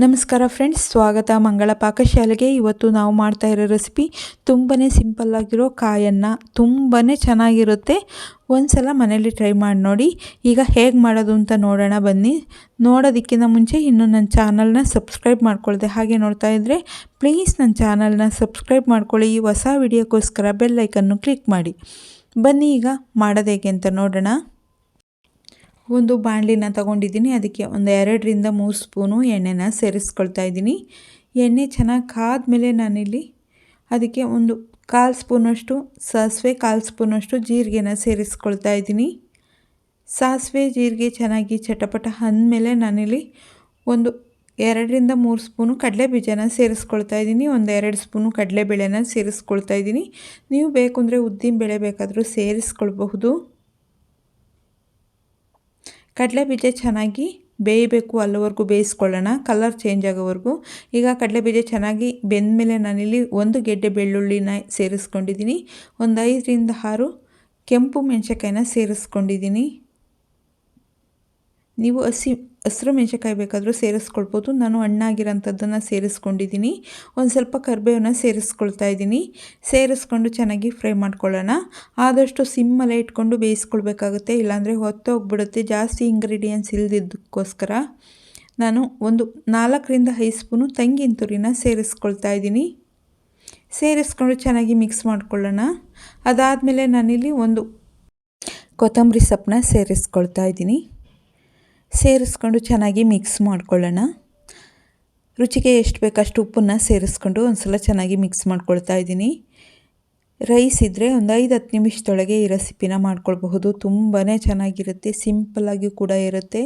ನಮಸ್ಕಾರ ಫ್ರೆಂಡ್ಸ್ ಸ್ವಾಗತ. ಮಂಗಳ ಪಾಕಶಾಲೆಗೆ ಇವತ್ತು ನಾವು ಮಾಡ್ತಾ ಇರೋ ರೆಸಿಪಿ ತುಂಬಾ ಸಿಂಪಲ್ಲಾಗಿರೋ ಕಾಯನ್ನು ತುಂಬಾ ಚೆನ್ನಾಗಿರುತ್ತೆ. ಒಂದು ಸಲ ಮನೇಲಿ ಟ್ರೈ ಮಾಡಿ ನೋಡಿ. ಈಗ ಹೇಗೆ ಮಾಡೋದು ಅಂತ ನೋಡೋಣ, ಬನ್ನಿ. ನೋಡೋದಕ್ಕಿಂತ ಮುಂಚೆ ಇನ್ನೂ ನನ್ನ ಚಾನಲ್ನ ಸಬ್ಸ್ಕ್ರೈಬ್ ಮಾಡ್ಕೊಳ್ಳದೆ ಹಾಗೆ ನೋಡ್ತಾ ಇದ್ದರೆ ಪ್ಲೀಸ್ ನನ್ನ ಚಾನಲ್ನ ಸಬ್ಸ್ಕ್ರೈಬ್ ಮಾಡ್ಕೊಳ್ಳಿ. ಈ ಹೊಸ ವಿಡಿಯೋಕ್ಕೋಸ್ಕರ ಬೆಲ್ಲೈಕನ್ನು ಕ್ಲಿಕ್ ಮಾಡಿ. ಬನ್ನಿ, ಈಗ ಮಾಡೋದು ಹೇಗೆ ಅಂತ ನೋಡೋಣ. ಒಂದು ಬಾಣಲಿನ ತಗೊಂಡಿದ್ದೀನಿ. ಅದಕ್ಕೆ ಒಂದು ಎರಡರಿಂದ ಮೂರು ಸ್ಪೂನು ಎಣ್ಣೆನ ಸೇರಿಸ್ಕೊಳ್ತಾ ಇದ್ದೀನಿ. ಎಣ್ಣೆ ಚೆನ್ನಾಗಿ ಕಾದ್ಮೇಲೆ ನಾನಿಲ್ಲಿ ಅದಕ್ಕೆ ಒಂದು ಕಾಲು ಸ್ಪೂನಷ್ಟು, ಸಾಸಿವೆ ಕಾಲು ಸ್ಪೂನಷ್ಟು ಜೀರಿಗೆನ ಸೇರಿಸ್ಕೊಳ್ತಾ ಇದ್ದೀನಿ. ಸಾಸಿವೆ, ಜೀರಿಗೆ ಚೆನ್ನಾಗಿ ಚಟಪಟ ಅಂದಮೇಲೆ ನಾನಿಲ್ಲಿ ಒಂದು ಎರಡರಿಂದ ಮೂರು ಸ್ಪೂನು ಕಡಲೆ ಬೀಜನ ಸೇರಿಸ್ಕೊಳ್ತಾ ಇದ್ದೀನಿ. ಒಂದು ಎರಡು ಸ್ಪೂನು ಕಡಲೆಬೇಳೆನ ಸೇರಿಸ್ಕೊಳ್ತಾ ಇದ್ದೀನಿ. ನೀವು ಬೇಕು ಅಂದರೆ ಉದ್ದಿನ ಬೇಳೆ ಬೇಕಾದರೂ ಸೇರಿಸ್ಕೊಳ್ಬಹುದು. ಕಡಲೆ ಬೀಜ ಚೆನ್ನಾಗಿ ಬೇಯಬೇಕು ಅಲ್ಲವರೆಗೂ ಬೇಯಿಸ್ಕೊಳ್ಳೋಣ. ಕಲರ್ ಚೇಂಜ್ ಆಗೋವರೆಗೂ. ಈಗ ಕಡಲೆ ಬೀಜ ಚೆನ್ನಾಗಿ ಬೆಂದಮೇಲೆ ನಾನಿಲ್ಲಿ ಒಂದು ಗೆಡ್ಡೆ ಬೆಳ್ಳುಳ್ಳಿನ ಸೇರಿಸ್ಕೊಂಡಿದ್ದೀನಿ. ಒಂದು ಐದರಿಂದ ಆರು ಕೆಂಪು ಮೆಣಸಿನ್ಕಾಯಿನ ಸೇರಿಸ್ಕೊಂಡಿದ್ದೀನಿ. ನೀವು ಹಸಿ, ಹಸಿರು ಮೆಣಸಿನ್ಕಾಯಿ ಬೇಕಾದರೂ ಸೇರಿಸ್ಕೊಳ್ಬೋದು. ನಾನು ಹಣ್ಣಾಗಿರೋಂಥದ್ದನ್ನು ಸೇರಿಸ್ಕೊಂಡಿದ್ದೀನಿ. ಒಂದು ಸ್ವಲ್ಪ ಕರಿಬೇವನ್ನ ಸೇರಿಸ್ಕೊಳ್ತಾ ಇದ್ದೀನಿ. ಸೇರಿಸ್ಕೊಂಡು ಚೆನ್ನಾಗಿ ಫ್ರೈ ಮಾಡ್ಕೊಳ್ಳೋಣ. ಆದಷ್ಟು ಸಿಮ್ಮಲ್ಲೇ ಇಟ್ಕೊಂಡು ಬೇಯಿಸ್ಕೊಳ್ಬೇಕಾಗುತ್ತೆ. ಇಲ್ಲಾಂದರೆ ಹೊತ್ತೋಗ್ಬಿಡುತ್ತೆ. ಜಾಸ್ತಿ ಇಂಗ್ರೀಡಿಯೆಂಟ್ಸ್ ಇಲ್ದಿದ್ದಕ್ಕೋಸ್ಕರ ನಾನು ಒಂದು ನಾಲ್ಕರಿಂದ ಐದು ಸ್ಪೂನು ತೆಂಗಿನ ತುರಿನ ಸೇರಿಸ್ಕೊಳ್ತಾ ಇದ್ದೀನಿ. ಸೇರಿಸ್ಕೊಂಡು ಚೆನ್ನಾಗಿ ಮಿಕ್ಸ್ ಮಾಡ್ಕೊಳ್ಳೋಣ. ಅದಾದಮೇಲೆ ನಾನಿಲ್ಲಿ ಒಂದು ಕೊತ್ತಂಬರಿ ಸೊಪ್ಪನ್ನ ಸೇರಿಸ್ಕೊಳ್ತಾ ಇದ್ದೀನಿ. ಸೇರಿಸ್ಕೊಂಡು ಚೆನ್ನಾಗಿ ಮಿಕ್ಸ್ ಮಾಡ್ಕೊಳ್ಳೋಣ. ರುಚಿಗೆ ಎಷ್ಟು ಬೇಕಷ್ಟು ಉಪ್ಪನ್ನು ಸೇರಿಸ್ಕೊಂಡು ಒಂದು ಸಲ ಚೆನ್ನಾಗಿ ಮಿಕ್ಸ್ ಮಾಡ್ಕೊಳ್ತಾ ಇದ್ದೀನಿ. ರೈಸ್ ಇದ್ದರೆ ಒಂದು ಐದು ಹತ್ತು ನಿಮಿಷದೊಳಗೆ ಈ ರೆಸಿಪಿನ ಮಾಡ್ಕೊಳ್ಬಹುದು. ತುಂಬಾ ಚೆನ್ನಾಗಿರುತ್ತೆ ಸಿಂಪಲ್ಲಾಗಿ ಕೂಡ ಇರುತ್ತೆ.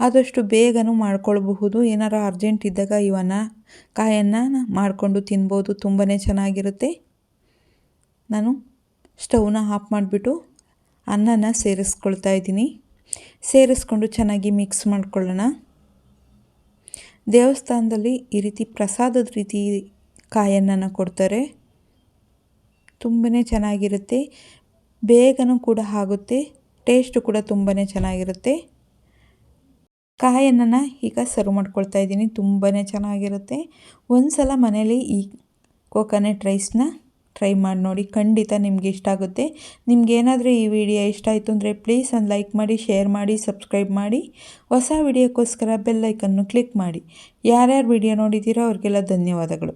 ಆದಷ್ಟು ಬೇಗನೂ ಮಾಡ್ಕೊಳ್ಬಹುದು. ಏನಾರು ಅರ್ಜೆಂಟ್ ಇದ್ದಾಗ ಇವನ್ನ, ಕಾಯನ್ನು ಮಾಡಿಕೊಂಡು ತಿನ್ಬೋದು. ತುಂಬಾ ಚೆನ್ನಾಗಿರುತ್ತೆ. ನಾನು ಸ್ಟವ್ನ ಆಫ್ ಮಾಡಿಬಿಟ್ಟು ಅನ್ನನ ಸೇರಿಸ್ಕೊಳ್ತಾ ಇದ್ದೀನಿ. ಸೇರಿಸ್ಕೊಂಡು ಚೆನ್ನಾಗಿ ಮಿಕ್ಸ್ ಮಾಡ್ಕೊಳ್ಳೋಣ. ದೇವಸ್ಥಾನದಲ್ಲಿ ಈ ರೀತಿ ಪ್ರಸಾದದ ರೀತಿ ಕಾಯನ್ನು ಕೊಡ್ತಾರೆ. ತುಂಬಾ ಚೆನ್ನಾಗಿರುತ್ತೆ. ಬೇಗನೂ ಕೂಡ ಆಗುತ್ತೆ. ಟೇಸ್ಟು ಕೂಡ ತುಂಬಾ ಚೆನ್ನಾಗಿರುತ್ತೆ. ಕಾಯನ್ನ ಈಗ ಸರ್ವ್ ಮಾಡ್ಕೊಳ್ತಾ ಇದ್ದೀನಿ. ತುಂಬಾ ಚೆನ್ನಾಗಿರುತ್ತೆ. ಒಂದು ಸಲ ಮನೇಲಿ ಈ ಕೋಕೋನಟ್ ರೈಸ್ನ ಟ್ರೈ ಮಾಡಿ ನೋಡಿ, ಖಂಡಿತ ನಿಮ್ಗೆ ಇಷ್ಟ ಆಗುತ್ತೆ. ನಿಮ್ಗೇನಾದರೂ ಈ ವಿಡಿಯೋ ಇಷ್ಟ ಆಯಿತು ಅಂದರೆ ಪ್ಲೀಸ್ ಒಂದು ಲೈಕ್ ಮಾಡಿ ಶೇರ್ ಮಾಡಿ ಸಬ್ಸ್ಕ್ರೈಬ್ ಮಾಡಿ. ಹೊಸ ವಿಡಿಯೋಕ್ಕೋಸ್ಕರ ಬೆಲ್ಲೈಕನ್ನು ಕ್ಲಿಕ್ ಮಾಡಿ. ಯಾರ್ಯಾರು ವಿಡಿಯೋ ನೋಡಿದ್ದೀರೋ ಅವ್ರಿಗೆಲ್ಲ ಧನ್ಯವಾದಗಳು.